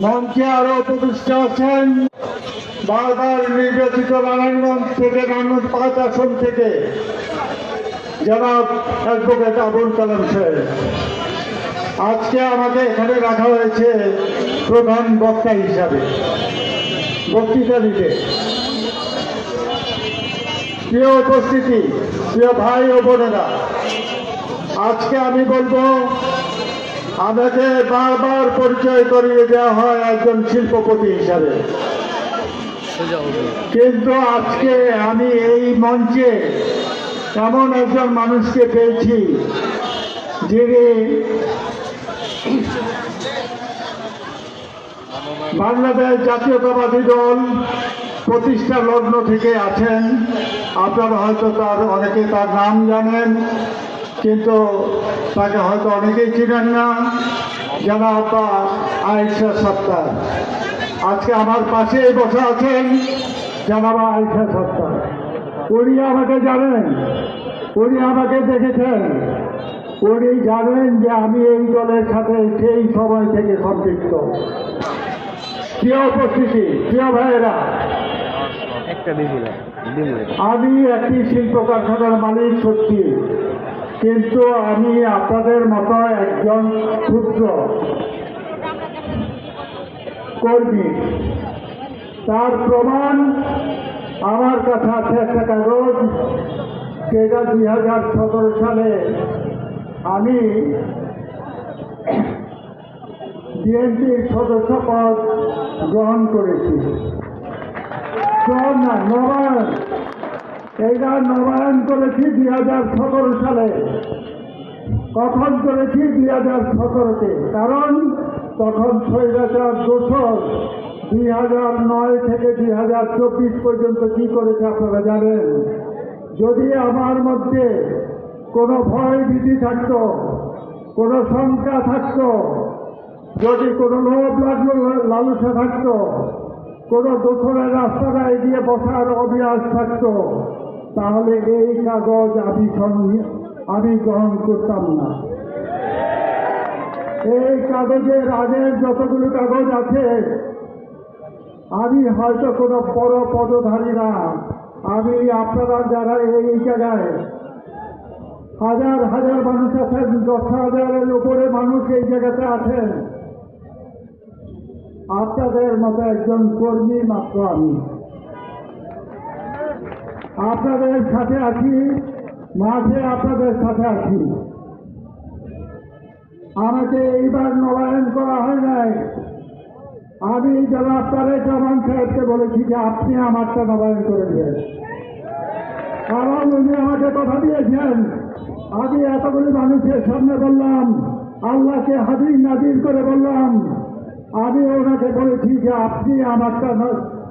মঞ্চে আরও উপবিষ্ট আছেন বারবার নির্বাচিত নারায়ণগঞ্জ থেকে নারায়ণ পাঁচ আসন থেকে জনাব অ্যাডভোকেট আবুল কালাম সাহেব। আজকে আমাকে এখানে রাখা হয়েছে প্রধান বক্তা হিসাবে, বক্তৃতা দিতে। প্রিয় উপস্থিতি, প্রিয় ভাই ও বোনেরা, আজকে আমি বলব আমাকে বারবার পরিচয় করিয়ে দেওয়া হয় একজন শিল্পপতি হিসাবে। কিন্তু আজকে আমি এই মঞ্চে এমন একজন মানুষকে পেয়েছি, যিনি বাংলাদেশ জাতীয়তাবাদী দল প্রতিষ্ঠা লগ্ন থেকে আছেন। আপনারা হয়তো তার, অনেকে তার নাম জানেন। কিন্তু তাকে হয়তো অনেকেই চিনেন না জনাব আয়েশা সত্তার। আজকে আমার পাশে বসে আছেন জানাবা আয়েশা সত্তার। উনি আমাকে জানেন উনি আমাকে দেখেছেন। উনি জানেন যে আমি এই দলের সাথে সেই সময় থেকে সম্পৃক্ত। প্রিয় উপস্থিতি? প্রিয় ভাইয়েরা? আমি একটি শিল্প কারখানার মালিক সত্যি। কিন্তু আমি আপনাদের মতো একজন ক্ষুদ্র কর্মী। তার প্রমাণ আমার কাছে আছে একটা কাগজ, যেটা দুই হাজার সতেরো সালে আমি বিএনপির সদস্য পদ গ্রহণ করেছি। গ্রহণ না এইটা নবায়ন করেছি দুই হাজার সতেরো সালে। কখন করেছি দুই হাজার সতেরোতে। কারণ তখন স্বৈরাচার দোষর দুই হাজার নয় থেকে দুই হাজার চব্বিশ পর্যন্ত কি করেছে আপনারা জানেন? যদি আমার মধ্যে কোনো ভয় ভীতি থাকত, কোনো শঙ্কা থাকতো, যদি কোনো লোভ লাগল লালসা থাকতো, কোনো দোসরের রাস্তাটা এগিয়ে বসার অভিয়াস থাকতো তাহলে এই কাগজ আমি আমি গ্রহণ করতাম না। এই কাগজের আগের যতগুলো কাগজ আছে, আমি হয়তো কোনো বড় পদধারী না। আমি আপনারা যারা এই জায়গায় হাজার হাজার মানুষ আছেন, দশ হাজারের উপরে মানুষ এই জায়গাতে আছেন, আপনাদের মতো একজন কর্মী মাত্র আমি। আপনাদের সাথে আছি মাঠে আপনাদের সাথে আছি। আমাকে এইবার নবায়ন করা হয় নাই। আমি যারা তারেক রহমান সাহেবকে বলেছি যে আপনি আমারটা নবায়ন করে দিয়েন কারণ উনি আমাকে কথা দিয়েছেন। আমি এতগুলি মানুষের সামনে বললাম, আল্লাহকে হাজির নাজির করে বললাম। আমি ওনাকে বলেছি যে আপনি আমারটা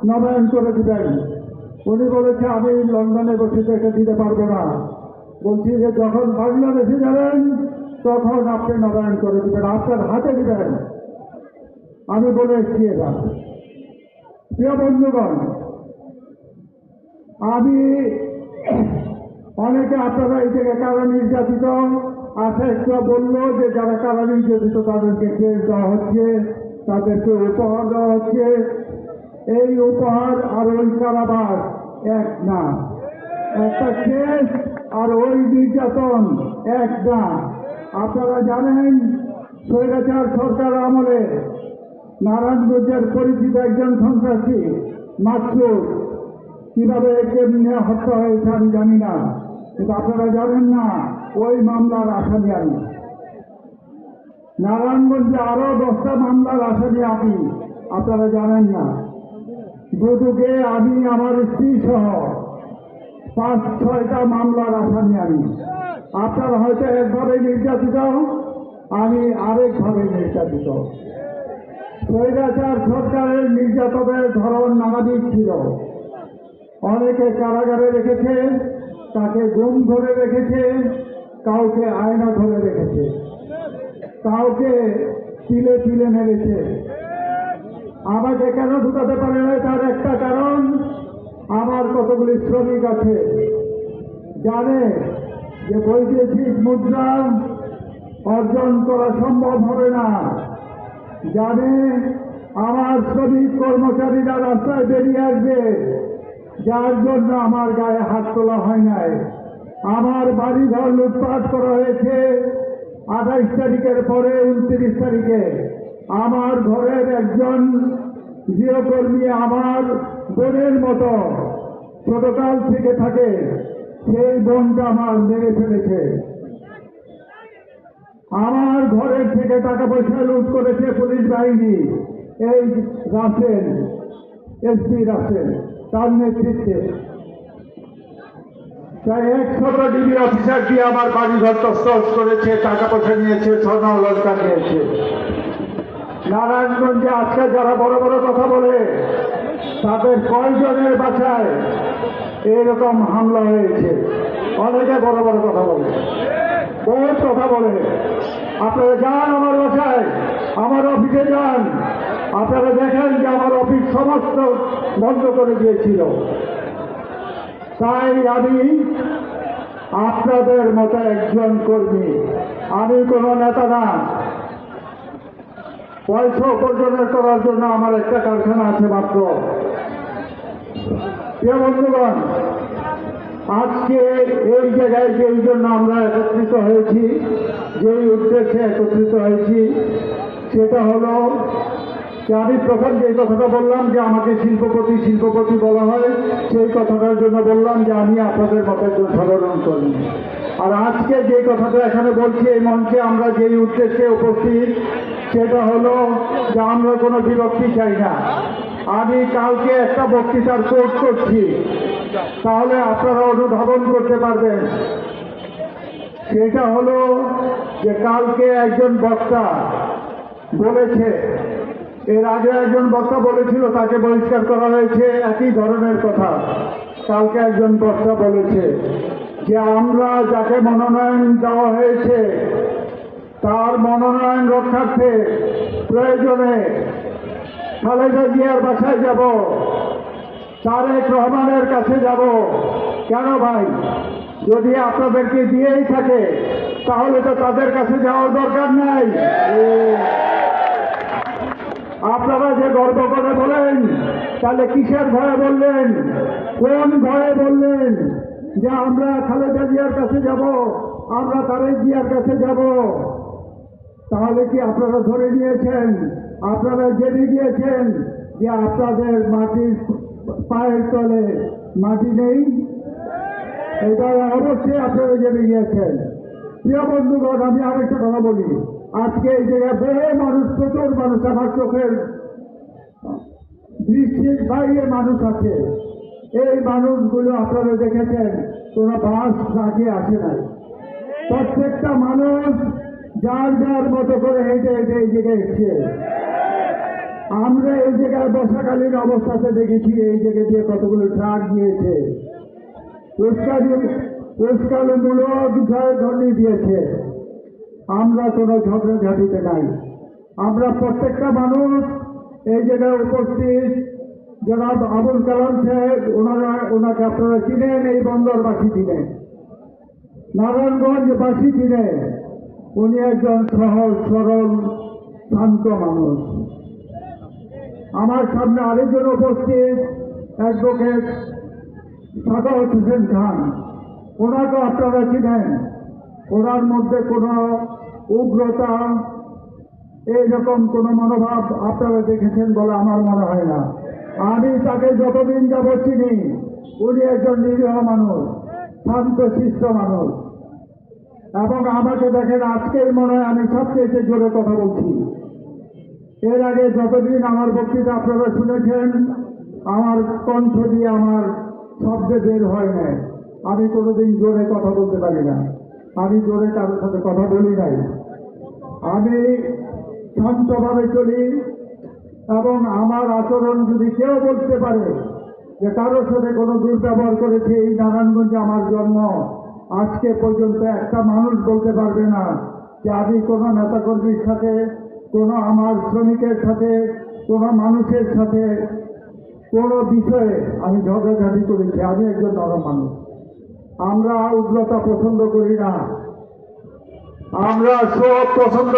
নবায়ন করে দিবেন। উনি বলেছে, আমি লন্ডনে বসে থেকে দিতে পারব না। বলছি যে, যখন বাংলাদেশে যাবেন, তখন আপনি নবায়ন করে দিবেন, আপনার হাতে দিবেন। আমি বলে এসছি এটা প্রিয় বন্ধুগণ, আমি অনেকে আপনারা এই জায়গায় কারা নির্যাতিত কেউ বলল যে, যারা কারা নির্যাতিত, তাদেরকে কেস দেওয়া হচ্ছে, তাদেরকে উপহার দেওয়া হচ্ছে। এই উপহার আর ওই কারাবার এক না। একটা কেস আর ওই নির্যাতন এক না। আপনারা জানেন, স্বৈরাচার সরকার আমলে নারায়ণগঞ্জের পরিচিত একজন সন্ত্রাসী মাত্র কীভাবে কেমনি হত্যা হয়েছে আমি জানি না, কিন্তু আপনারা জানেন না, ওই মামলার আসামি আমি। নারায়ণগঞ্জে আরও দশটা মামলার আসামি আমি, আপনারা জানেন না। দুদুকে আমি আমার স্ত্রী সহ পাঁচ, ছয়টা মামলার আসামি আমি আপনারা হয়তো একভাবে নির্যাতিত, আমি আরেকভাবে নির্যাতিত। স্বৈরাচার সরকারের নির্যাতনের ধরন নানাবিধ ছিল। অনেকে কারাগারে রেখেছে, তাকে গুম ধরে রেখেছে, কাউকে আয়না ধরে রেখেছে, কাউকে তিলে তিলে মেরেছে। আমাকে কেন ঢুকাতে পারে না তার একটা কারণ? আমার কতগুলি শ্রমিক আছে জানে যে বৈদেশিক মুদ্রা অর্জন করা সম্ভব হবে না। জানে আমার শ্রমিক কর্মচারীরা রাস্তায় বেরিয়ে আসবে, যার জন্য আমার গায়ে হাত তোলা হয় নাই। আমার বাড়ি ঘর লুটপাট করা হয়েছে আঠাইশ তারিখের পরে, উনত্রিশ তারিখে। আমার ঘরের একজন গৃহকর্মী আমার বোনের মতো ছোটকাল থেকে থাকে, সেই বোনটা আমার মেরে ফেলেছে। আমার ঘরের থেকে টাকা পয়সা লুট করেছে পুলিশ বাহিনী। এই রাসেল এসপি রাসেল, তার নেতৃত্বে। তাই একশত ডিবি অফিসার দিয়ে আমার বাড়ি ঘর তস্তস করেছে, টাকা পয়সা নিয়েছে স্বর্ণ অলঙ্কার নিয়েছে। নারায়ণগঞ্জে আজকে যারা বড় বড় কথা বলে, তাদের কয়জনের বাসায় এরকম হামলা হয়েছে? অনেকে বড় বড় কথা বলে। বহুত কথা বলে। আপনারা যান আমার বাসায়, আমার অফিসে যান। আপনারা দেখেন যে আমার অফিস সমস্ত বন্ধ করে দিয়েছিল। তাই আমি আপনাদের মতো একজন কর্মী। আমি কোনো নেতা না। পয়সা উপার্জনের করার জন্য আমার একটা কারখানা আছে মাত্র। বন্ধুগণ, আজকে এই জায়গায় যেই জন্য আমরা একত্রিত হয়েছি, যেই উদ্দেশ্যে একত্রিত হয়েছি, সেটা হলো আমি প্রথম যে কথাটা বললাম যে আমাকে শিল্পপতি শিল্পপতি বলা হয়, সেই কথাটার জন্য বললাম যে আমি আপনাদের মতো একজন সাধারণ আর আজকে যে কথাটা এখানে বলছি এই মঞ্চে আমরা যেই উদ্দেশ্যে উপস্থিত, সেটা হলো যে আমরা কোনো বিরক্তি চাই না। আমি কালকে একটা বক্তৃতার কোর্স করছি। তাহলে আপনারা অনুধাবন করতে পারবেন। সেটা হলো যে কালকে একজন বক্তা বলেছে এর আগে একজন বক্তা বলেছিল, তাকে বহিষ্কার করা হয়েছে, একই ধরনের কথা। কালকে একজন বক্তা বলেছে যে, আমরা যাকে মনোনয়ন দেওয়া হয়েছে, তার মনোনয়ন রক্ষার্থে প্রয়োজনে খালেদা জিয়ার বাসায় যাব, তারেক রহমানের কাছে যাব। কেন ভাই? যদি আপনাদেরকে দিয়েই থাকে, তাহলে তো তাদের কাছে যাওয়ার দরকার নাই। গর্ব করে বলেন, তাহলে কিসের ভয়ে বললেন? কোন ভয়ে বললেন যে আমরা খালেদা জিয়ার কাছে যাব, আমরা তারেক জিয়ার কাছে যাব? তাহলে কি আপনারা ধরে নিয়েছেন, আপনারা জেনে গিয়েছেন যে আপনাদের মাটির পায়ের তলে মাটি নেই? এটা অবশ্যই আপনারা জেনে গিয়েছেন। প্রিয় বন্ধুগণ, আমি আরেকটা কথা বলি। আজকে এই জায়গায় বহু মানুষ, প্রচুর মানুষ আমার চোখের দৃষ্টির বাইরে মানুষ আছে। এই মানুষগুলো আপনারা দেখেছেন, কোনো বাস রাখে আসে নাই। প্রত্যেকটা মানুষ যার যার মতো করে হেঁটে হেঁটে এই জায়গায় এসছে। আমরা এই জায়গায় বর্ষাকালীন অবস্থাতে দেখেছি, এই জায়গা দিয়ে কতগুলো ট্রাক গিয়েছে। উস্কানি উস্কানিমূলক জয়ধ্বনি দিয়েছে। আমরা কোনো ঝগড়াঝাটিতে নাই। আমরা প্রত্যেকটা মানুষ এই জায়গায় উপস্থিত জনাব আবুল কালাম সাহেব, ওনারা, ওনাকে আপনারা চিনেন, এই বন্দরবাসী চিনেন। নারায়ণগঞ্জবাসী চিনেন। উনি একজন সহজ, সরল, শান্ত মানুষ। আমার সামনে আরেকজন উপস্থিত, অ্যাডভোকেট সাদাত হোসেন খান। ওনাকে আপনারা চিনেন। ওনার মধ্যে কোনো উগ্রতা এইরকম কোনো মনোভাব আপনারা দেখেছেন বলে আমার মনে হয় না। আমি তাকে যতদিন যাব চিনি, উনি একজন নিরীহ মানুষ, শান্ত, শিষ্ট মানুষ। এবং আমাকে দেখেন, আজকের মনে হয় আমি সবচেয়ে জোরে কথা বলছি। এর আগে যতদিন আমার বক্তৃতা আপনারা শুনেছেন, আমার কণ্ঠ দিয়ে আমার শব্দে বের হয় না আমি কোনোদিন জোরে কথা বলতে পারি না। আমি জোরে কারোর সাথে কথা বলি নাই। আমি শান্তভাবে চলি এবং আমার আচরণ যদি কেউ বলতে পারে যে কারোর সাথে কোনো দুর্ব্যবহার করেছে, এই নারায়ণগঞ্জে আমার জন্ম, আজকে পর্যন্ত একটা মানুষ বলতে পারবে না যে আমি কোনো নেতাকর্মীর সাথে, কোনো আমার শ্রমিকের সাথে, কোনো মানুষের সাথে কোনো বিষয়ে আমি ঝগড়াঝাটি করেছি। আমি একজন নরম মানুষ। আমরা উগ্রতা পছন্দ করি না। আমরা সব পছন্দ